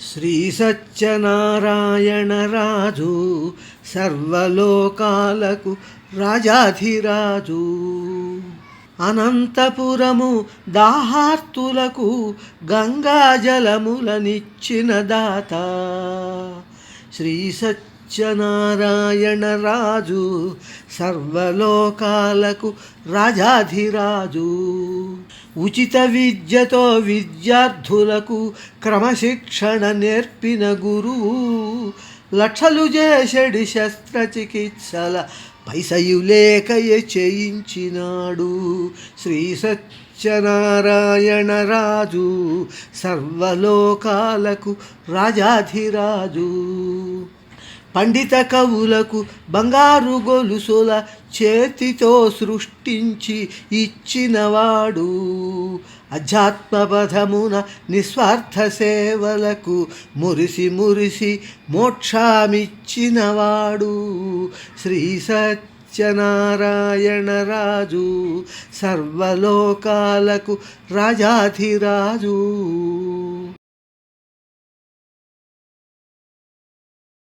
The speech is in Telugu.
శ్రీ సత్యనారాయణ రాజు సర్వలోకాలకు రాజాధిరాజు. అనంతపురము దాహార్తులకు గంగాజలములనిచ్చిన దాత. శ్రీ సత్యనారాయణ రాజు సర్వలోకాలకు రాజాధిరాజు. ఉచిత విద్యతో విద్యార్థులకు క్రమశిక్షణ నేర్పిన గురువు లక్షలు చేసడి శస్త్రచికిత్సల పైసయు చేయించినాడు. శ్రీ సత్యనారాయణ రాజు సర్వలోకాలకు రాజాధిరాజు. పండిత కవులకు బంగారు గొలుసుల చేతితో సృష్టించి ఇచ్చినవాడు. అధ్యాత్మపథమున నిస్వార్థ సేవలకు మురిసి మురిసి మోక్షామిచ్చినవాడు. శ్రీ సత్యనారాయణ రాజు సర్వలోకాలకు రాజాధిరాజు.